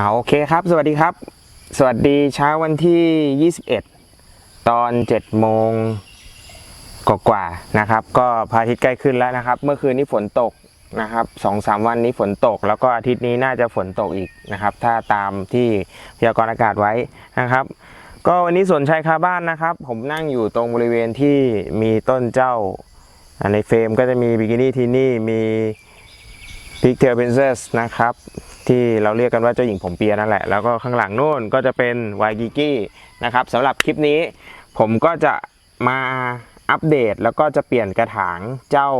อ่าโอเคครับ สวัสดีครับ สวัสดีเช้าวันที่ 21 ตอน7โมงกว่าๆนะครับ ก็พระอาทิตย์ใกล้ขึ้นแล้วนะครับ เมื่อคืนนี้ฝนตกนะครับสองสามวันนี้ฝนตก แล้วก็อาทิตย์นี้น่าจะฝนตกอีกนะครับ ถ้าตามที่พยากรณ์อากาศไว้นะครับ ก็วันนี้สวนชัยคาบ้านนะครับ ผมนั่งอยู่ตรงบริเวณที่มีต้นเจ้าอ่าในเฟรมก็จะมีบิกินี่ทีนี่มีพิกเทลเพนเซสนะครับ ที่เราเรียกกันว่าเจ้าหญิงผมเปียนั่นแหละ แล้วก็ข้างหลังนู่นก็จะเป็นวายกิกี้นะครับสำหรับคลิปนี้ ผมก็จะมาอัปเดตแล้วก็จะเปลี่ยนกระถางเจ้า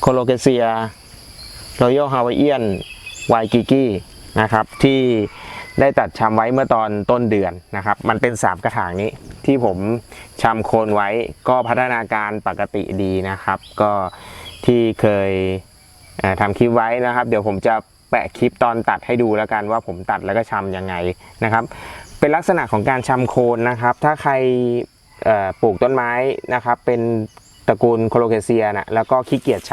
โคโลเกเซียรอยัลฮาวายเอียนวายกิกี้นะครับที่ได้ตัดชำไว้เมื่อตอนต้นเดือนนะครับ มันเป็น 3 กระถางนี้ที่ผมชำโคนไว้ก็พัฒนาการปกติดีนะครับ ก็ที่เคย อ่าทำคลิปไว้นะครับ เดี๋ยวผมจะแปะคลิปตอนตัดให้ดูแล้วกันว่าผมตัดแล้วก็ชำยังไงนะครับ เป็นลักษณะของการชำโคนนะครับ ถ้าใครปลูกต้นไม้นะครับ เป็นตระกูลโคโลเคเซียนะแล้วก็ขี้เกียจช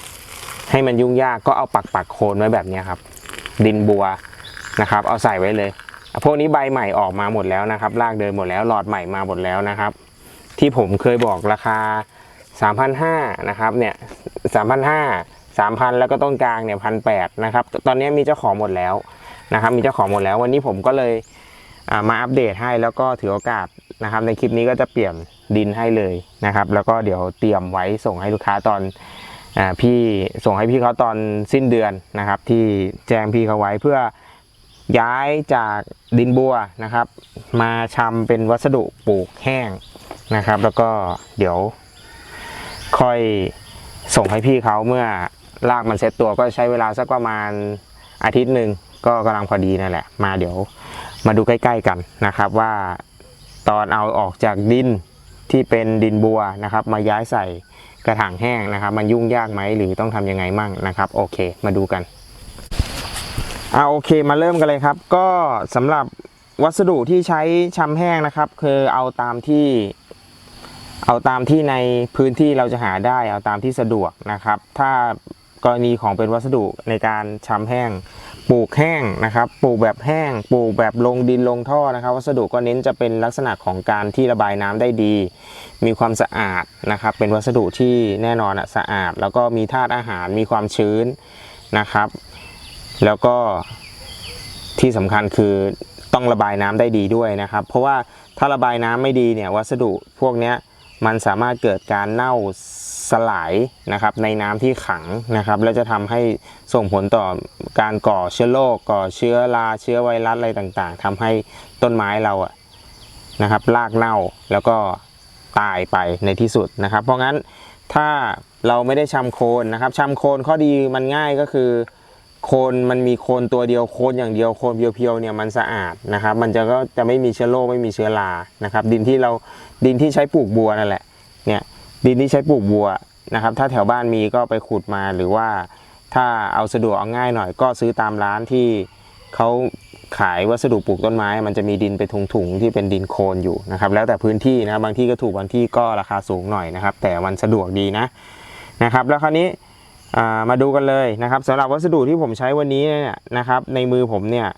ำให้มันยุ่งยากก็เอาปักปักโคนไว้แบบนี้ครับ ดินบัวนะครับ เอาใส่ไว้เลย พวกนี้ใบใหม่ออกมาหมดแล้วนะครับรากเดินหมดแล้วหลอดใหม่มาหมดแล้วนะครับ ที่ผมเคยบอกราคา 3,500นะครับเนี่ย3,500 3,000 แล้วก็ต้นกลางเนี่ยพันแนะครับ ตอนนี้มีเจ้าของหมดแล้วนะครับ มีเจ้าของหมดแล้ว วันนี้ผมก็เลยามาอัปเดตให้แล้วก็ถือโอกาสนะครับ ในคลิปนี้ก็จะเปลี่ยนดินให้เลยนะครับ แล้วก็เดี๋ยวเตรียมไว้ส่งให้ลูกค้าตอนอพี่ส่งให้พี่เขาตอนสิ้นเดือนนะครับ ที่แจ้งพี่เขาไว้เพื่อย้ายจากดินบัวนะครับ มาชำเป็นวัสดุปลูกแห้งนะครับ แล้วก็เดี๋ยวค่อยส่งให้พี่เขาเมื่อ รากมันเซ็ตตัวก็ใช้เวลาสักประมาณอาทิตย์หนึ่งก็กำลังพอดีนั่นแหละ มาเดี๋ยวมาดูใกล้ ๆกันนะครับว่าตอนเอาออกจากดินที่เป็นดินบัวนะครับ มาย้ายใส่กระถางแห้งนะครับ มันยุ่งยากไหมหรือต้องทำยังไงมั่งนะครับ โอเค มาดูกันอ่าโอเคมาเริ่มกันเลยครับ ก็สำหรับวัสดุที่ใช้ชำแห้งนะครับ คือเอาตามที่ เอาตามที่ในพื้นที่เราจะหาได้ เอาตามที่สะดวกนะครับ ถ้า กรณีของเป็นวัสดุในการชำแห้ง ปลูกแห้งนะครับ ปลูกแบบแห้ง ปลูกแบบลงดินลงท่อนะครับ วัสดุก็เน้นจะเป็นลักษณะของการที่ระบายน้ำได้ดี มีความสะอาดนะครับ เป็นวัสดุที่แน่นอนสะอาด แล้วก็มีธาตุอาหาร มีความชื้นนะครับ แล้วก็ที่สำคัญคือต้องระบายน้ำได้ดีด้วยนะครับ เพราะว่าถ้าระบายน้ำไม่ดีเนี่ยวัสดุพวกนี้มันสามารถเกิดการเน่า สลายนะครับในน้ำที่ขังนะครับ แล้วจะทำให้ส่งผลต่อการก่อเชื้อโรคก่อเชื้อราเชื้อไวรัสอะไรต่างๆทำให้ต้นไม้เราอะนะครับรากเน่าแล้วก็ตายไปในที่สุดนะครับ เพราะงั้นถ้าเราไม่ได้ชำโคนนะครับชำโคนข้อดีมันง่ายก็คือโคนมันมีโคนตัวเดียวโคนอย่างเดียวโคนเพียวๆเนี่ยมันสะอาดนะครับ มันจะก็จะไม่มีเชื้อโรคไม่มีเชื้อรานะครับ ดินที่เราดินที่ใช้ปลูกบัวนั่นแหละ ดินที่ใช้ปลูกบัวนะครับ ถ้าแถวบ้านมีก็ไปขุดมาหรือว่าถ้าเอาสะดวกเอาง่ายหน่อยก็ซื้อตามร้านที่เขาขายวัสดุปลูกต้นไม้ มันจะมีดินเป็นถุงๆที่เป็นดินโคลนอยู่นะครับ แล้วแต่พื้นที่นะครับบางที่ก็ถูกบางที่ก็ราคาสูงหน่อยนะครับ แต่มันสะดวกดีนะนะครับ แล้วคราวนี้มาดูกันเลยนะครับสำหรับวัสดุที่ผมใช้วันนี้เนี่ยนะครับ ในมือผมเนี่ย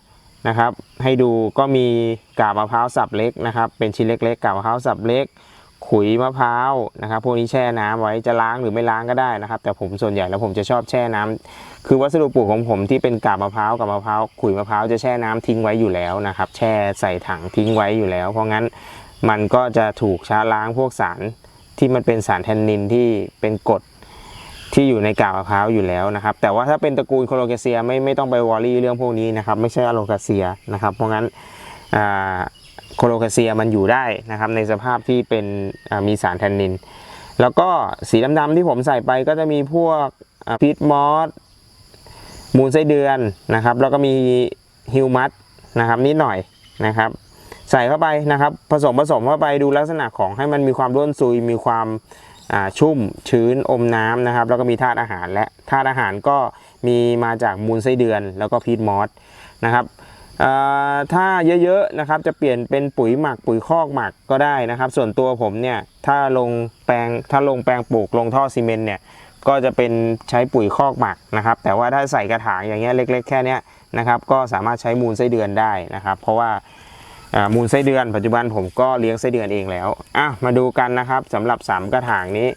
นะครับ ให้ดูก็มีกาบมะพร้าวสับเล็กนะครับ เป็นชิ้นเล็กๆกาบมะพร้าวสับเล็ก ขุยมะพร้าวนะครับพวกนี้แช่น้ำไว้จะล้างหรือไม่ล้างก็ได้นะครับ แต่ผมส่วนใหญ่แล้วผมจะชอบแช่น้ำคือวัสดุปลูกของผมที่เป็นกาบมะพร้าวกับมะพร้าวขุยมะพร้าวจะแช่น้ำทิ้งไว้อยู่แล้วนะครับ แช่ใส่ถังทิ้งไว้อยู่แล้ว เพราะงั้นมันก็จะถูกชะล้างพวกสารที่มันเป็นสารแทนนินที่เป็นกรดที่อยู่ในกาบมะพร้าวอยู่แล้วนะครับ แต่ว่าถ้าเป็นตระกูลโคโลเกเซียไม่ไม่ต้องไปวอรี่เรื่องพวกนี้นะครับ ไม่ใช่อะโลกาเซียนะครับ เพราะงั้นอ่า โคโลกาเซียมันอยู่ได้นะครับในสภาพที่เป็นมีสารแทนนิน แล้วก็สีดำๆที่ผมใส่ไปก็จะมีพวกพีทมอสมูลไส้เดือนนะครับ แล้วก็มีฮิวมัสนะครับนิดหน่อยนะครับ ใส่เข้าไปนะครับ ผสมผสมเข้าไปดูลักษณะของให้มันมีความร่วนซุยมีความชุ่มชื้นอมน้ำนะครับ แล้วก็มีธาตุอาหารและธาตุอาหารก็มีมาจากมูลไส้เดือน แล้วก็พีทมอสนะครับ ถ้าเยอะๆนะครับจะเปลี่ยนเป็นปุ๋ยหมักปุ๋ยคอกหมักก็ได้นะครับ ส่วนตัวผมเนี่ยถ้าลงแปลงถ้าลงแปลงปลูกลงท่อซีเมนต์เนี่ยก็จะเป็นใช้ปุ๋ยคอกหมักนะครับ แต่ว่าถ้าใส่กระถางอย่างเงี้ยเล็ก ๆ แค่นี้นะครับ ก็สามารถใช้มูลไส้เดือนได้นะครับ เพราะว่ามูลไส้เดือนปัจจุบันผมก็เลี้ยงไส้เดือนเองแล้วอะมาดูกันนะครับสำหรับสามกระถางนี้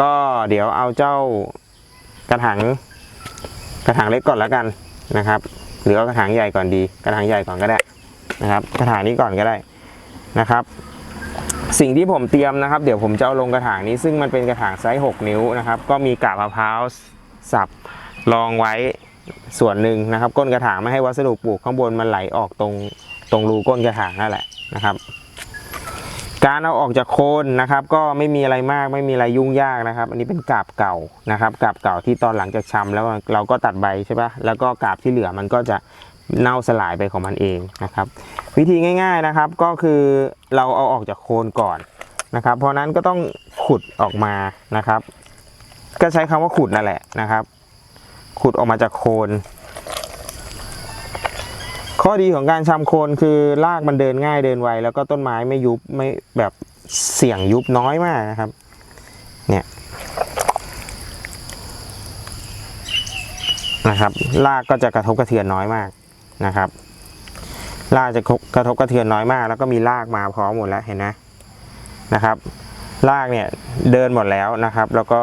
ก็เดี๋ยวเอาเจ้ากระถางกระถางเล็กก่อนแล้วกันนะครับ หรือเอากระถางใหญ่ก่อนดี กระถางใหญ่ก่อนก็ได้นะครับ กระถางนี้ก่อนก็ได้นะครับ สิ่งที่ผมเตรียมนะครับ เดี๋ยวผมจะเอาลงกระถางนี้ ซึ่งมันเป็นกระถางไซส์ 6 นิ้วนะครับ ก็มีกาบมะพร้าวสับรองไว้ส่วนหนึ่งนะครับ ก้นกระถางไม่ให้วัสดุปลูกข้างบนมันไหลออกตรงตรงรูก้นกระถางนั่นแหละนะครับ การเอาออกจากโคนนะครับ ก็ไม่มีอะไรมากไม่มีอะไรยุ่งยากนะครับ อันนี้เป็นกาบเก่านะครับกาบเก่าที่ตอนหลังจากชำแล้วเราก็ตัดใบใช่ปะแล้วก็กาบที่เหลือมันก็จะเน่าสลายไปของมันเองนะครับ วิธีง่าย ๆนะครับก็คือเราเอาออกจากโคนก่อนนะครับ เพราะนั้นก็ต้องขุดออกมานะครับ ก็ใช้คำว่าขุดนั่นแหละนะครับ ขุดออกมาจากโคน ข้อดีของการชำโคนคือรากมันเดินง่ายเดินไวแล้วก็ต้นไม้ไม่ยุบไม่แบบเสี่ยงยุบน้อยมากนะครับ เนี่ยนะครับรากก็จะกระทบกระเทือนน้อยมากนะครับรากจะกระทบกระเทือนน้อยมาก แล้วก็มีรากมาพร้อมหมดแล้วเห็นไหมนะครับรากเนี่ยเดินหมดแล้วนะครับ แล้วก็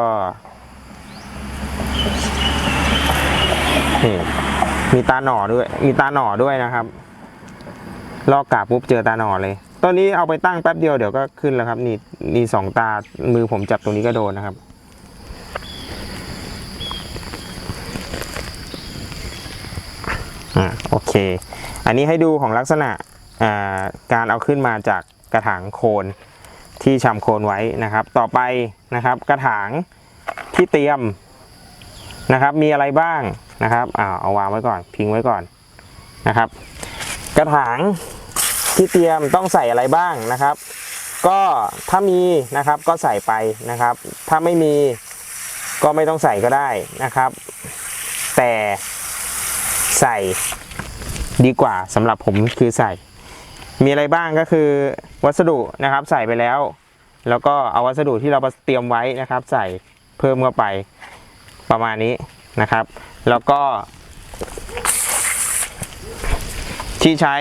นี่ มีตาหน่อด้วย มีตาหน่อด้วยนะครับ ลอกกาบปุ๊บเจอตาหน่อเลยตอนนี้เอาไปตั้งแป๊บเดียวเดี๋ยวก็ขึ้นแล้วครับนี่นี่สองตามือผมจับตรงนี้ก็โดนนะครับ อ่าโอเค อันนี้ให้ดูของลักษณะอ่าการเอาขึ้นมาจากกระถางโคนที่ชำโคนไว้นะครับ ต่อไปนะครับ กระถางที่เตรียมนะครับ มีอะไรบ้าง นะครับอ่าเอาวางไว้ก่อนพิงไว้ก่อนนะครับ กระถางที่เตรียมต้องใส่อะไรบ้างนะครับ ก็ถ้ามีนะครับก็ใส่ไปนะครับ ถ้าไม่มีก็ไม่ต้องใส่ก็ได้นะครับ แต่ใส่ดีกว่าสำหรับผมคือใส่ มีอะไรบ้างก็คือวัสดุนะครับใส่ไปแล้ว แล้วก็เอาวัสดุที่เราเตรียมไว้นะครับ ใส่เพิ่มเข้าไปประมาณนี้ นะครับ แล้วก็ ที่ใช้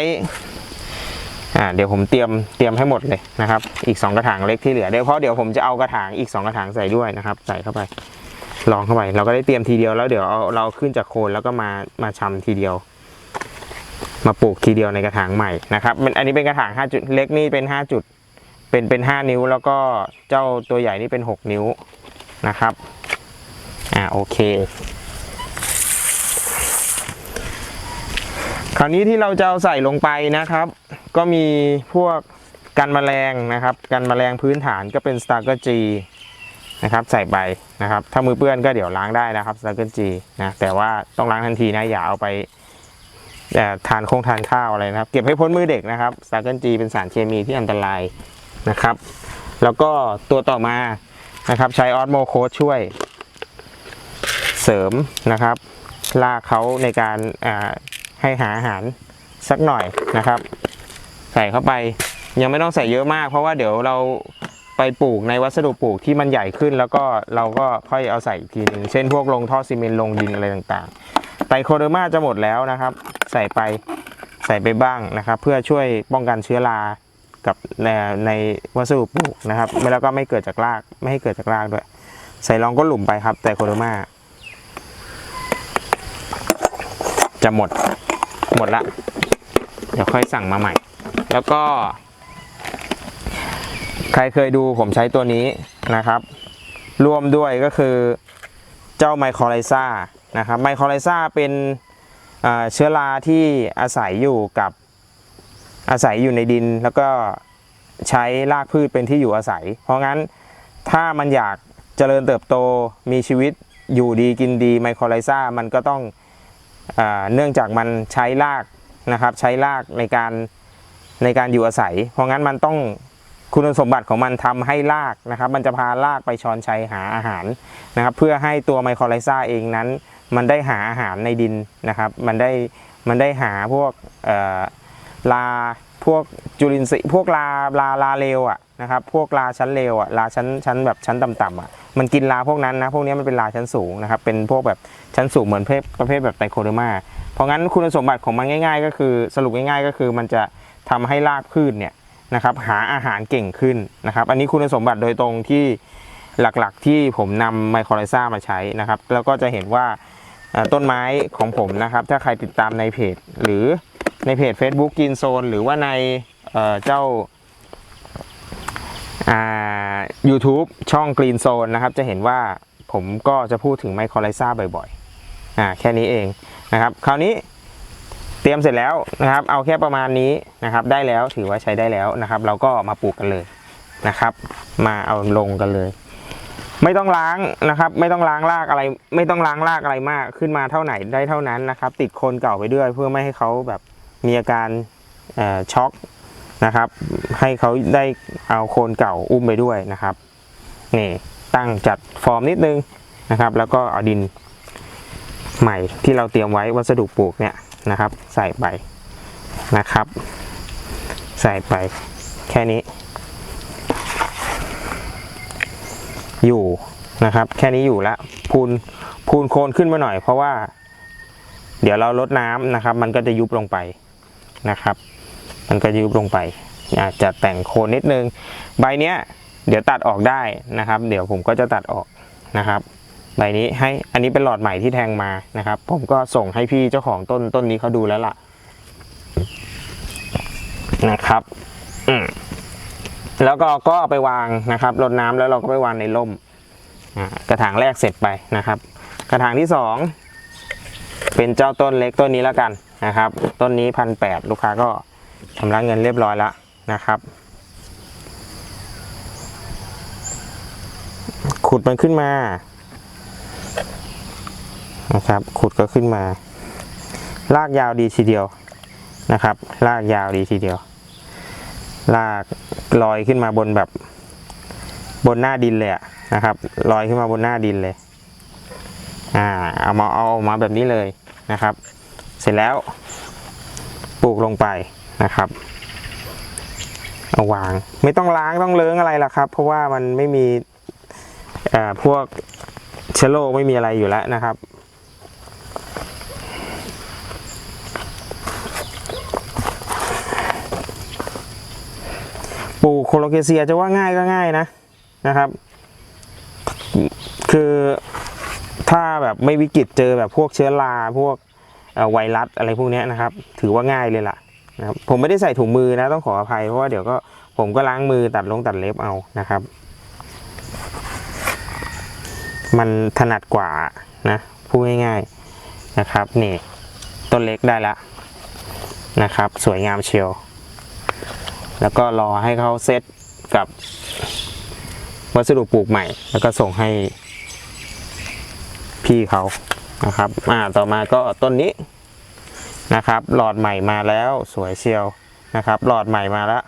อ่าเดี๋ยวผมเตรียมเตรียมให้หมดเลยนะครับ อีก 2 กระถางเล็กที่เหลือเดี๋ยวเพราะเดี๋ยวผมจะเอากระถางอีก 2 กระถางใส่ด้วยนะครับ ใส่เข้าไป ลองเข้าไป เราก็ได้เตรียมทีเดียวแล้วเดี๋ยวเอาเราขึ้นจากโคนแล้วก็มามาชำทีเดียว มาปลูกทีเดียวในกระถางใหม่นะครับมันอันนี้เป็นกระถาง5จุดเล็กนี่เป็น 5 จุด เป็นเป็น 5 นิ้ว แล้วก็เจ้าตัวใหญ่นี่เป็น 6 นิ้วนะครับ อ่าโอเค คราวนี้ที่เราจะเอาใส่ลงไปนะครับ ก็มีพวกกันแมลงนะครับ กันแมลงพื้นฐานก็เป็น s t a r k e r G นะครับใส่ไปนะครับ ถ้ามือเปื้อนก็เดี๋ยวล้างได้นะครับ s t a r k e r G นะแต่ว่าต้องล้างทันทีนะอย่าเอาไปเอ่ทานคงทานข้าวอะไรนะครับ เก็บให้พ้นมือเด็กนะครับ s t a r k e r G เป็นสารเคมีที่อันตรายนะครับ แล้วก็ตัวต่อมานะครับใช้ออสโมโคสช่วยเสริมนะครับลากเขาในการอ่า ให้หาอาหารสักหน่อยนะครับ ใส่เข้าไปยังไม่ต้องใส่เยอะมาก เพราะว่าเดี๋ยวเราไปปลูกในวัสดุปลูกที่มันใหญ่ขึ้น แล้วก็เราก็ค่อยเอาใส่อีกทีหนึ่งเช่นพวกลงท่อซีเมนต์ลงดินอะไรต่างๆไตโคเดอร์มาจะหมดแล้วนะครับ ใส่ไปใส่ไปบ้างนะครับ เพื่อช่วยป้องกันเชื้อรากับในในวัสดุปลูกนะครับแล้วก็ไม่เกิดจากรากไม่ให้เกิดจากรากด้วย ใส่รองก้นหลุมไปครับไตโคเดอร์มา จะหมดหมดละ เดี๋ยวค่อยสั่งมาใหม่ แล้วก็ ใครเคยดูผมใช้ตัวนี้นะครับ ร่วมด้วยก็คือเจ้าไมโครไลซ่านะครับไมโครไลซ่าเป็นเชื้อราที่อาศัยอยู่กับอาศัยอยู่ในดิน แล้วก็ใช้รากพืชเป็นที่อยู่อาศัย เพราะงั้นถ้ามันอยากเจริญเติบโตมีชีวิตอยู่ดีกินดีไมโครไลซ่ามันก็ต้อง เนื่องจากมันใช้รากนะครับ ใช้รากในการในการอยู่อาศัย เพราะงั้นมันต้องคุณสมบัติของมันทำให้รากนะครับ มันจะพารากไปช้อนชัยหาอาหารนะครับ เพื่อให้ตัวไมโครไลซ่าเองนั้น มันได้หาอาหารในดินนะครับ มันได้มันได้หาพวกลาพพวกจุลินทรีย์พวกลาลาลาเลวอะ นะครับพวกลาชั้นเลวอะลาชั้นชั้นแบบชั้นต่ำๆอะมันกินลาพวกนั้นนะพวกนี้มันเป็นลาชั้นสูงนะครับเป็นพวกแบบชั้นสูงเหมือนเพศประเภทแบบไตโคเดอร์มาเพราะงั้นคุณสมบัติของมันง่ายๆ ก็คือสรุปง่ายๆ ก็คือมันจะทำให้รากพืชเนี่ยนะครับหาอาหารเก่งขึ้นนะครับอันนี้คุณสมบัติโดยตรงที่หลักๆที่ผมนำไมโครไลซ่ามาใช้นะครับแล้วก็จะเห็นว่าต้นไม้ของผมนะครับ ถ้าใครติดตามในเพจ หรือในเพจ Facebook กินโซน หรือว่าในเเจ้า อ่า YouTube ช่อง Green Zone นะครับ จะเห็นว่าผมก็จะพูดถึงไมโครไลซ่าบ่อยๆ อ่า แค่นี้เองนะครับ คราวนี้เตรียมเสร็จแล้วนะครับ เอาแค่ประมาณนี้นะครับ ได้แล้วถือว่าใช้ได้แล้วนะครับ เราก็มาปลูกกันเลยนะครับ มาเอาลงกันเลย ไม่ต้องล้างนะครับ ไม่ต้องล้างรากอะไร ไม่ต้องล้างรากอะไรมาก ขึ้นมาเท่าไหนได้เท่านั้นนะครับ ติดโคนเก่าไปด้วยเพื่อไม่ให้เขาแบบมีอาการช็อก นะครับ ให้เขาได้เอาโคนเก่าอุ้มไปด้วยนะครับนี่ตั้งจัดฟอร์มนิดนึงนะครับ แล้วก็เอาดินใหม่ที่เราเตรียมไว้วัสดุปลูกเนี่ยนะครับ ใส่ไปนะครับ ใส่ไปแค่นี้ อยู่นะครับ แค่นี้อยู่ล้วพูนพูนโคนขึ้นมาหน่อย เพราะว่า เดี๋ยวเราลดน้ำนะครับ มันก็จะยุบลงไปนะครับ มันก็จะยุบลงไปอาจจะแต่งโคนนิดนึง ใบเนี้ยเดี๋ยวตัดออกได้นะครับ เดี๋ยวผมก็จะตัดออกนะครับใบนี้ให้อันนี้เป็นหลอดใหม่ที่แทงมานะครับ ผมก็ส่งให้พี่เจ้าของต้นต้นนี้เขาดูแล้วล่ะนะครับอืมแล้วก็ก็เอาไปวางนะครับรดน้ำแล้วเราก็ไปวางในร่มกระถางแรกเสร็จไปนะครับ กระถางที่สองเป็นเจ้าต้นเล็กต้นนี้แล้วกันนะครับ ต้นนี้พันแปดลูกค้าก็ ชำระเงินเรียบร้อยแล้วนะครับ ขุดมันขึ้นมานะครับ ขุดก็ขึ้นมา ลากยาวดีทีเดียวนะครับ ลากยาวดีทีเดียว ลากลอยขึ้นมาบนแบบบนหน้าดินเลยะนะครับ ลอยขึ้นมาบนหน้าดินเลย อ่า เอามาเอาออกมาแบบนี้เลยนะครับ เสร็จแล้วปลูกลงไป นะครับ เอาวาง ไม่ต้องล้างต้องเลื้งอะไรล่ะครับ เพราะว่ามันไม่มีพวกเชื้อโรคไม่มีอะไรอยู่แล้วนะครับปลูกโคโลเคเซียจะว่าง่ายก็ง่ายนะนะครับ คือถ้าแบบไม่วิกฤตเจอแบบพวกเชื้อราพวกไวรัสอะไรพวกนี้นะครับ ถือว่าง่ายเลยล่ะ นะครับผมไม่ได้ใส่ถุงมือนะต้องขออภัยเพราะว่าเดี๋ยวก็ผมก็ล้างมือตัดลงตัดเล็บเอานะครับ มันถนัดกว่านะพูดง่ายๆนะครับนี่ต้นเล็กได้ละนะครับ สวยงามเชียวแล้วก็รอให้เขาเซตกับวัสดุปลูกใหม่ แล้วก็ส่งให้พี่เขานะครับ อ่า ต่อมาก็ต้นนี้ นะครับ หลอดใหม่มาแล้วสวยเชียวนะครับ หลอดใหม่มาแล้ว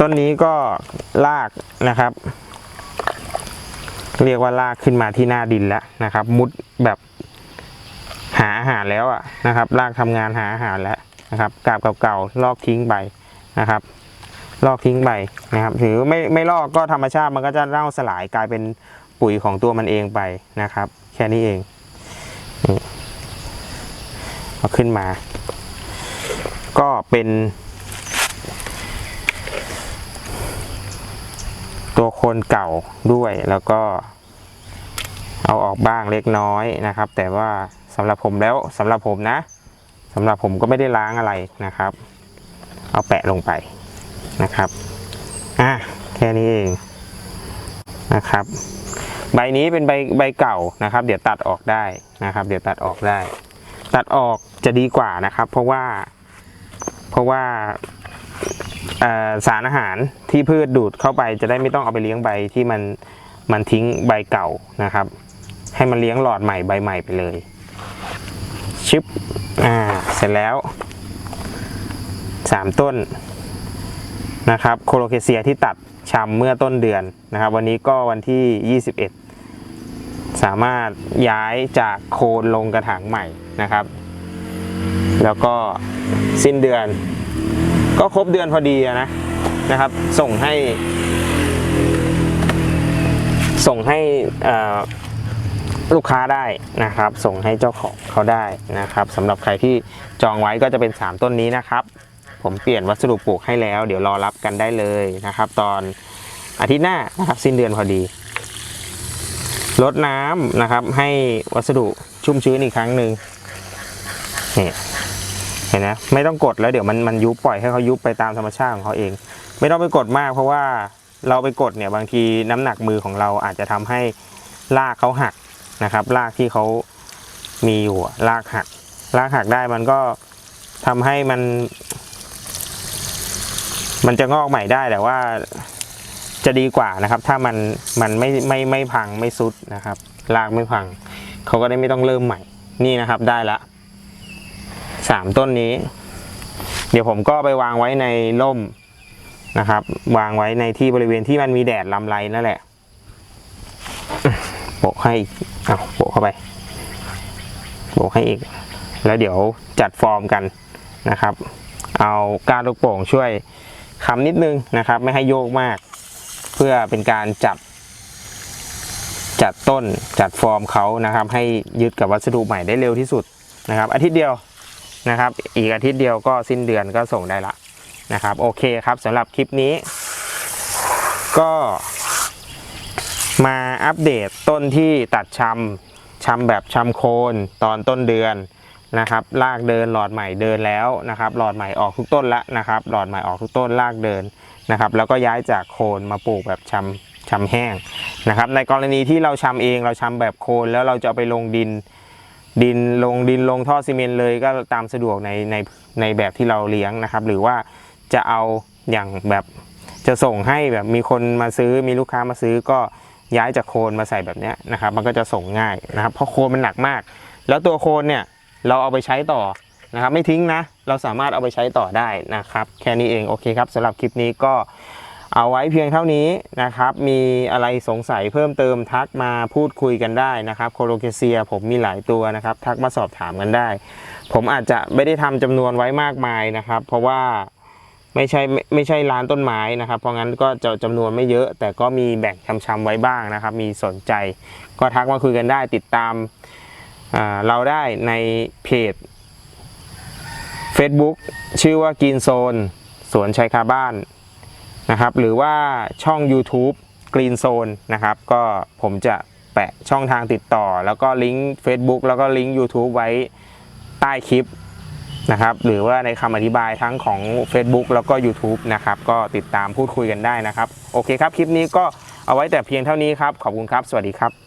ต้นนี้ก็ลากนะครับ เรียกว่าลากขึ้นมาที่หน้าดินแล้วนะครับ มุดแบบาอาหารแล้วอะนะครับลากทำงานหาอาหารแล้วนะครับกาบเก่าๆลอกทิ้งไปนะครับ ลอกทิ้งไปนะครับถือไม่ไม่ลอกก็ธรรมชาติมันก็จะเน่าสลายกลายเป็นปุ๋ยของตัวมันเองไปนะครับ แค่นี้เองนี่เอาขึ้นมา ก็เป็นตัวโคนเก่าด้วยแล้วก็ เอาออกบ้างเล็กน้อยนะครับ แต่ว่าสำหรับผมแล้วสำหรับผมนะสำหรับผมก็ไม่ได้ล้างอะไรนะครับ เอาแปะลงไปนะครับอะแค่นี้เองนะครับ ใบนี้เป็นใบใบเก่านะครับ เดี๋ยวตัดออกได้นะครับ เดี๋ยวตัดออกได้ ตัดออกจะดีกว่านะครับ เพราะว่าเพราะว่าสารอาหารที่พืชดูดเข้าไปจะได้ไม่ต้องเอาไปเลี้ยงใบที่มันมันทิ้งใบเก่านะครับ ให้มันเลี้ยงหลอดใหม่ใบใหม่ไปเลยชึบอ่าเสร็จแล้วสามต้นนะครับโคโลเคเซียที่ตัดชำเมื่อต้นเดือนนะครับ วันนี้ก็วันที่ 21 สามารถย้ายจากโคนลงกระถางใหม่นะครับ แล้วก็สิ้นเดือน ก็ครบเดือนพอดีนะนะครับ ส่งให้ ส่งให้อ่อ ลูกค้าได้นะครับ ส่งให้เจ้าของเขาได้นะครับสำหรับใครที่จองไว้ก็จะเป็น 3 ต้นนี้นะครับ ผมเปลี่ยนวัสดุปลูกให้แล้ว เดี๋ยวรอรับกันได้เลยนะครับ ตอนอาทิตย์หน้านะครับสิ้นเดือนพอดีลดน้ำนะครับ ให้วัสดุชุ่มชื้นอีกครั้งหนึ่งนี่เห็นไหมไม่ต้องกดแล้วเดี๋ยวมันมันยุบปล่อยให้เขายุบไปตามธรรมชาติของเขาเอง ไม่ต้องไปกดมาก เพราะว่าเราไปกดเนี่ยบางทีน้ำหนักมือของเราอาจจะทำให้รากเขาหัก นะครับรากที่เขามีอยู่รากหักรากหักได้มันก็ทำให้มัน มันจะงอกใหม่ได้แต่ว่าจะดีกว่านะครับ ถ้ามันมันไม่ไม่ไม่พังไม่ซุดนะครับรากไม่พังเขาก็ได้ไม่ต้องเริ่มใหม่ นี่นะครับได้ละสามต้นนี้ เดี๋ยวผมก็ไปวางไว้ในร่มนะครับ วางไว้ในที่บริเวณที่มันมีแดดลำไรนั่นแหละโปะให้ เอาโปะเข้าไปโปะให้อีก แล้วเดี๋ยวจัดฟอร์มกันนะครับ เอากานลูกโป่งช่วยคำนิดนึงนะครับ ไม่ให้โยกมาก เพื่อเป็นการจับ จัดต้นจัดฟอร์มเขานะครับ ให้ยึดกับวัสดุใหม่ได้เร็วที่สุดนะครับ อาทิตย์เดียวนะครับ อีกอาทิตย์เดียวก็สิ้นเดือนก็ส่งได้ละนะครับ โอเคครับสำหรับคลิปนี้ ก็ มาอัปเดตต้นที่ตัดชำชำแบบชำโคนตอนต้นเดือนนะครับลากเดินหลอดใหม่เดินแล้วนะครับหลอดใหม่ออกทุกต้นละนะครับหลอดใหม่ออกทุกต้นลากเดินนะครับ แล้วก็ย้ายจากโคนมาปลูกแบบชำชำแห้งนะครับ ในกรณีที่เราชำเองเราชำแบบโคนแล้วเราจะาไปลงดินดินลงดินลงท่อซีเมนต์เลยก็ตามสะดวกในในในแบบที่เราเลี้ยงนะครับ หรือว่าจะเอาอย่างแบบจะส่งให้แบบมีคนมาซื้อมีลูกค้ามาซื้อก็ ย้ายจากโคนมาใส่แบบนี้นะครับ มันก็จะส่งง่ายนะครับ เพราะโคนมันหนักมาก แล้วตัวโคนเนี่ยเราเอาไปใช้ต่อนะครับ ไม่ทิ้งนะ เราสามารถเอาไปใช้ต่อได้นะครับ แค่นี้เองโอเคครับสำหรับคลิปนี้ก็เอาไว้เพียงเท่านี้นะครับ มีอะไรสงสัยเพิ่มเติมทักมาพูดคุยกันได้นะครับ โคโลเคเซียผมมีหลายตัวนะครับ ทักมาสอบถามกันได้ ผมอาจจะไม่ได้ทำจำนวนไว้มากมายนะครับ เพราะว่า ไม่ใช่ไม่ไม่ใช่ร้านต้นไม้นะครับ เพราะงั้นก็จะจำนวนไม่เยอะแต่ก็มีแบ่งชำๆไว้บ้างนะครับ มีสนใจก็ทักมาคุยกันได้ติดตามเราได้ในเพจ Facebook ชื่อว่ากินโซนสวนชัยคาบ้านนะครับ หรือว่าช่อง YouTube Green Zone นะครับ ก็ผมจะแปะช่องทางติดต่อ แล้วก็ลิงก์ Facebook แล้วก็ลิงก์ YouTube ไว้ใต้คลิป นะครับหรือว่าในคำอธิบายทั้งของ Facebook แล้วก็ YouTube นะครับก็ติดตามพูดคุยกันได้นะครับ โอเคครับ คลิปนี้ก็เอาไว้แต่เพียงเท่านี้ครับ ขอบคุณครับ สวัสดีครับ